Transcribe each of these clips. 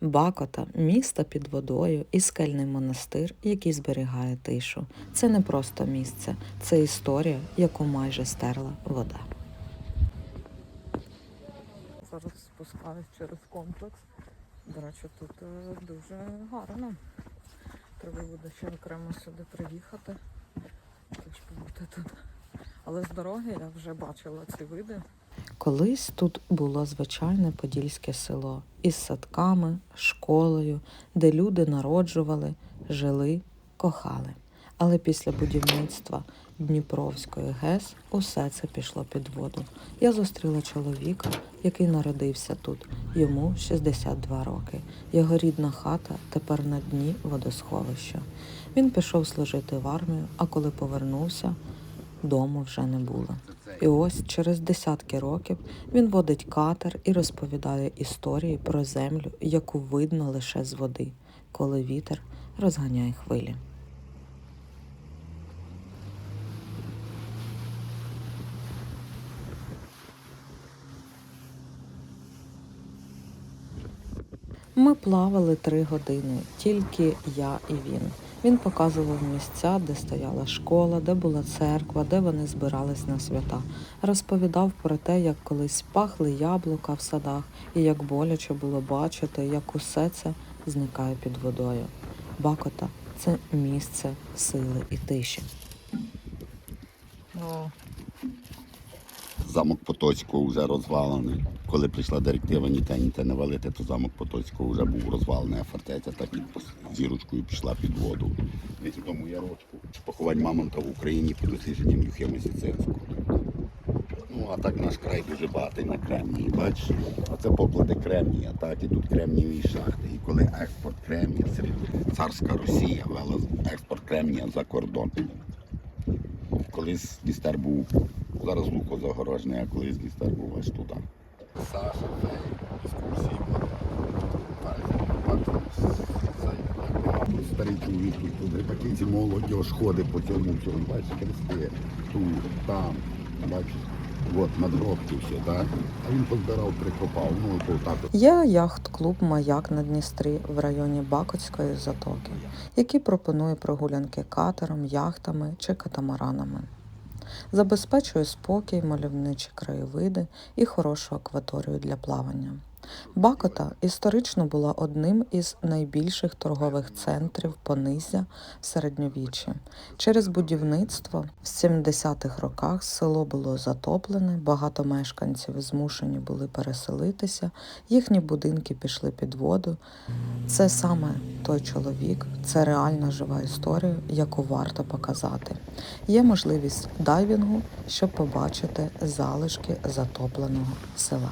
Бакота місто під водою і скельний монастир, який зберігає тишу. Це не просто місце, це історія, яку майже стерла вода. Зараз спускаюсь через комплекс. До речі, тут е, дуже гарно. Треба буде ще окремо сюди приїхати. Теж побути тут. Але з дороги я вже бачила ці види. Колись тут було звичайне подільське село із садками, школою, де люди народжували, жили, кохали. Але після будівництва Дніпровської ГЕС усе це пішло під воду. Я зустріла чоловіка, який народився тут. Йому 62 роки. Його рідна хата тепер на дні водосховища. Він пішов служити в армію, а коли повернувся, дому вже не було. І ось через десятки років він водить катер і розповідає історії про землю, яку видно лише з води, коли вітер розганяє хвилі. Ми плавали три години, тільки я і він. Він показував місця, де стояла школа, де була церква, де вони збирались на свята. Розповідав про те, як колись пахли яблука в садах, і як боляче було бачити, як усе це зникає під водою. Бакота це місце сили і тиші. Замок Потоцького вже розвалений. Коли прийшла директива ні те, не валити, то замок Потоцького вже був розвалений, а фортеця так і зірочкою пішла під воду. Десь у тому ярочку. Поховань мамонта в Україні під дослідженням Юхима Сіцинського. Ну, а так наш край дуже багатий на кремній. Бачиш, оце поклади кремнія, так, і тут кремнієві шахти. І коли експорт кремнія, царська Росія вела експорт кремнія за кордон. Колись Дністер був, зараз Луко загорожний, а колись Дністер був аж туди. Саша, це екскурсії. Старий чоловік тут, тут рибаки, ці молодь ходить по цьому всьому, бачиш, хрести, тут, там, бачиш, от надгробки все, так? А він позбирав, прикопав, ну, то так. Є яхт-клуб Маяк на Дністрі в районі Бакотської затоки, який пропонує прогулянки катером, яхтами чи катамаранами. Забезпечує спокій, мальовничі краєвиди і хорошу акваторію для плавання. Бакота історично була одним із найбільших торгових центрів Понизя в середньовіччі. Через будівництво в 70-х роках село було затоплене, багато мешканців змушені були переселитися, їхні будинки пішли під воду. Це саме той чоловік, це реальна жива історія, яку варто показати. Є можливість дайвінгу, щоб побачити залишки затопленого села.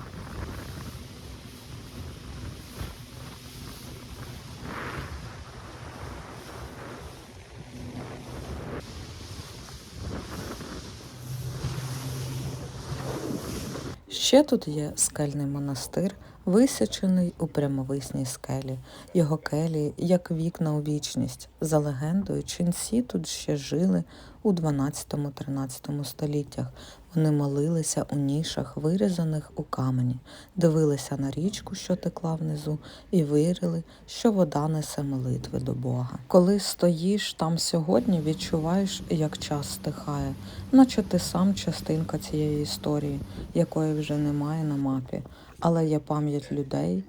Ще тут є скельний монастир, висячений у прямовисній скелі. Його келії, як вікна у вічність. За легендою, ченці тут ще жили у 12-13 століттях. Вони молилися у нішах, вирізаних у камені, дивилися на річку, що текла внизу, і вірили, що вода несе молитви до Бога. Коли стоїш там сьогодні, відчуваєш, як час стихає, наче ти сам частинка цієї історії, якої вже немає на мапі, але є пам'ять людей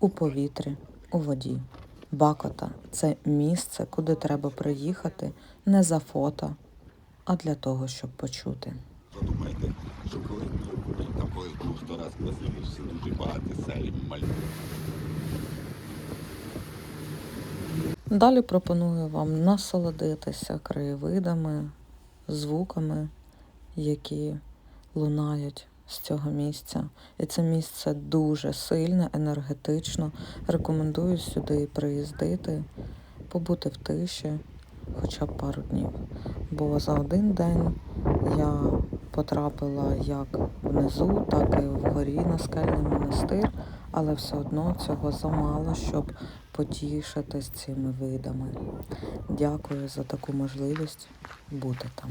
у повітрі, у воді. Бакота це місце, куди треба приїхати не за фото, а для того, щоб почути. Подумайте, що коли там колись був сто раз красивіше, дуже багато селі малюк. Далі пропоную вам насолодитися краєвидами, звуками, які лунають з цього місця. І це місце дуже сильне, енергетично. Рекомендую сюди приїздити, побути в тиші хоча б пару днів. Бо за один день я потрапила як внизу, так і вгорі на скельний монастир, але все одно цього замало, щоб потішитись цими видами. Дякую за таку можливість бути там.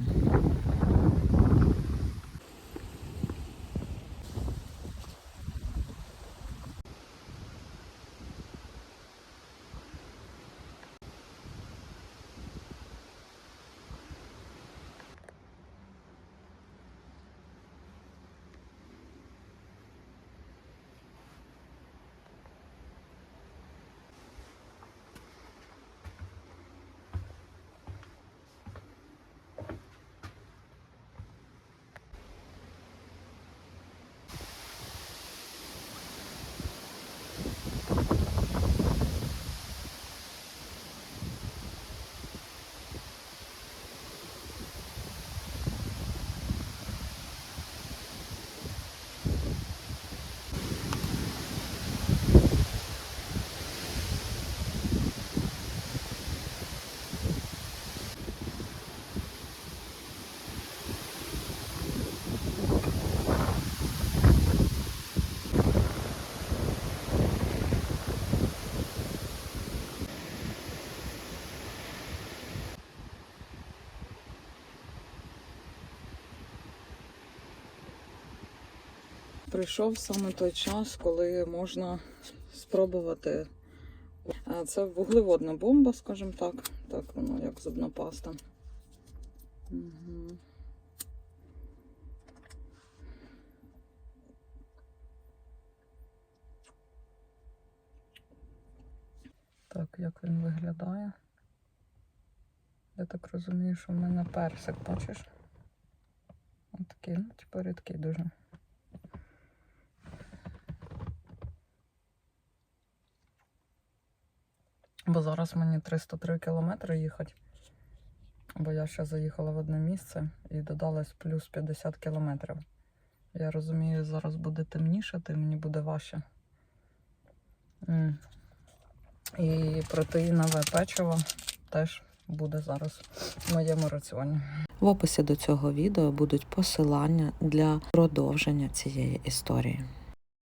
Прийшов саме той час, коли можна спробувати. Це вуглеводна бомба, скажімо так. Так воно як зубна паста. Угу. Так, як він виглядає? Я так розумію, що в мене персик, бачиш? Ось такий, ну, типу рідкий дуже. Бо зараз мені 303 кілометри їхати. Бо я ще заїхала в одне місце і додалось плюс 50 кілометрів. Я розумію, зараз буде темніше, темнішати, мені буде важче. І протеїнове печиво теж буде зараз в моєму раціоні. В описі до цього відео будуть посилання для продовження цієї історії.